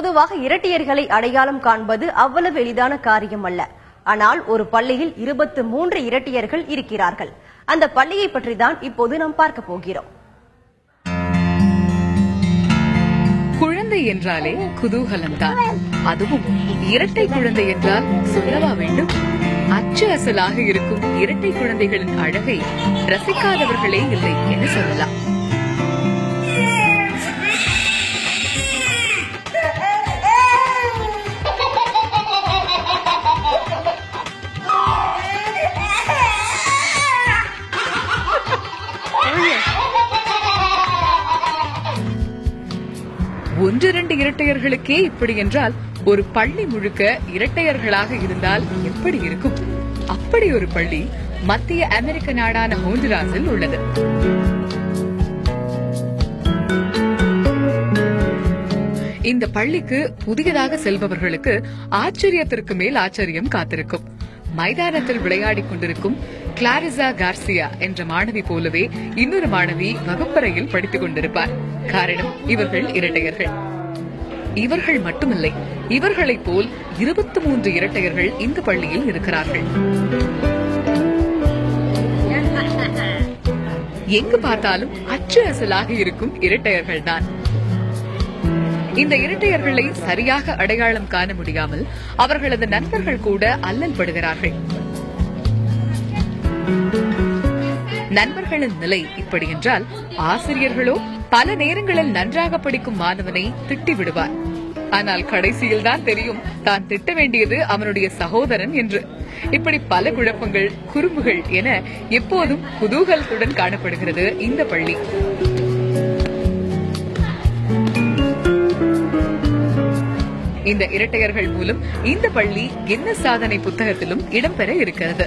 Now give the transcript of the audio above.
பொதுவாக இரட்டையர்களை அடையாளம் காண்பது அவ்வளவு எளிதான காரியம் அல்ல. ஆனால் ஒரு பள்ளியில் இருபத்து மூன்று இரட்டையர்கள் இருக்கிறார்கள். அந்த பள்ளியை பற்றி தான் இப்போது நாம் பார்க்க போகிறோம். குழந்தை என்றாலே குதூகலம்தான். அதுவும் இரட்டை குழந்தை என்றால் சொல்லவா வேண்டும்? அச்சு அசலாக இருக்கும் இரட்டை குழந்தைகளின் அழகை ரசிக்காதவர்களே இல்லை என சொல்லலாம். ஒன்றிரண்டு இரட்டையர்களுக்கே இப்படி என்றால் ஒரு பள்ளி முழுக்க இரட்டையர்களாக இருந்தால் எப்படி இருக்கும்? அப்படி ஒரு பள்ளி மத்திய அமெரிக்க நாடான ஹோண்டுராஸில் உள்ளது. இந்த பள்ளிக்கு புதியதாக செல்பவர்களுக்கு ஆச்சரியத்திற்கு மேல் ஆச்சரியம் காத்திருக்கும். மைதானத்தில் விளையாடிக் கொண்டிருக்கும் கிளாரிசா கார்சியா என்ற மாணவி போலவே இன்னொரு மாணவி வகுப்பறையில் படித்துக் கொண்டிருப்பார். காரணம் இவர்கள் இரட்டையர்கள். இவர்கள் மட்டுமில்லை இவர்களைப் போல் இருபத்தி மூன்று இரட்டையர்கள் இந்த பள்ளியில் இருக்கிறார்கள். எங்கு பார்த்தாலும் அச்சு அசலாக இருக்கும் இரட்டையர்கள் தான் இந்த இரட்டையர்களை சரியாக அடையாளம் காண முடியாமல் அவர்களது நண்பர்கள் கூட அல்லல் படுகிறார்கள். நண்பர்களின் நிலை இப்படி என்றால் ஆசிரியர்களோ பல நேரங்களில் நன்றாக படிக்கும் மாணவனை திட்டி விடுவார். ஆனால் கடைசியில் தான் தெரியும் தான் திட்ட வேண்டியது அவனுடைய சகோதரன் என்று. இப்படி பல குழப்பங்கள் குறும்புகள் என எப்போதும் குதூகலத்துடன் காணப்படுகிறது இந்த பள்ளி. இந்த இரட்டையர்கள் மூலம் இந்த பள்ளி கின்னஸ் சாதனை புத்தகத்திலும் இடம்பெற இருக்கிறது.